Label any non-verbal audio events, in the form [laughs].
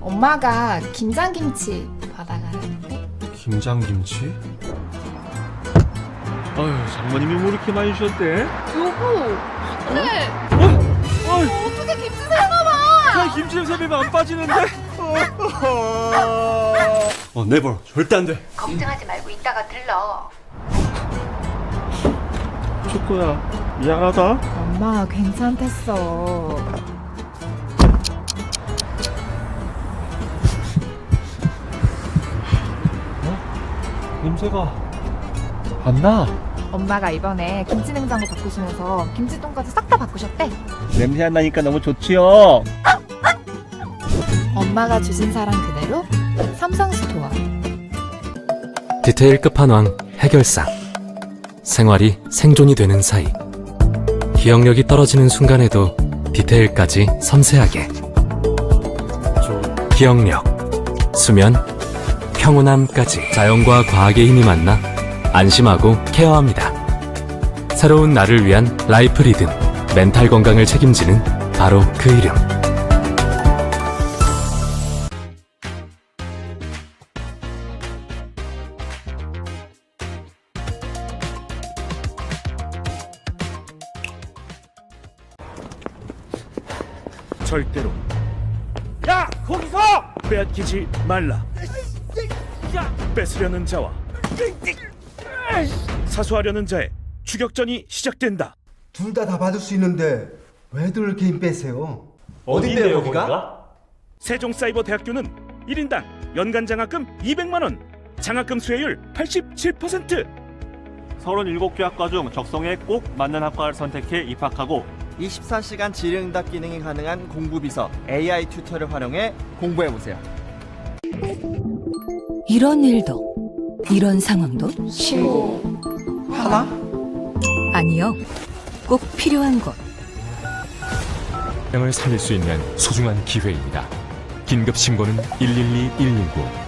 엄마가 김장김치 받아가라는데. 김장김치? 아유 장모님이 뭐 이렇게 많이 주셨대? 여보, 근데 아유 어떻게 김치 사나봐? 야 김치 냄새 배면 안 빠지는데? [laughs] 어 네버 절대 안 돼. 걱정하지 말고 이따가 들러. 초코야 미안하다. 엄마 괜찮댔어. 냄새가 안 나. 엄마가 이번에 김치 냉장고 바꾸시면서 김치통까지 싹 다 바꾸셨대. 냄새 안 나니까 너무 좋지요. 엄마가 주신 사랑 그대로 삼성 스토어. 디테일 끝판왕 해결상 생활이 생존이 되는 사이 기억력이 떨어지는 순간에도 디테일까지 섬세하게 기억력 수면 평온함까지 자연과 과학의 힘이 만나 안심하고 케어합니다. 새로운 나를 위한 라이프 리듬 멘탈 건강을 책임지는 바로 그 이름. 절대로. 야 거기서! 빼앗기지 말라. 야 뺏으려는 자와 사수하려는 자의 추격전이 시작된다 둘 다 다 받을 수 있는데 왜들 개인 빼세요? 어딘데요 거기가? 세종사이버대학교는 1인당 연간 장학금 200만 원 장학금 수혜율 87% 37개 학과 중 적성에 꼭 맞는 학과를 선택해 입학하고 24시간 질의응답 기능이 가능한 공부비서 AI 튜터를 활용해 공부해보세요. 이런 일도 이런 상황도 하나? 아니요. 꼭 필요한 곳. 생명을 살릴 수 있는 소중한 기회입니다. 긴급 신고는 112 119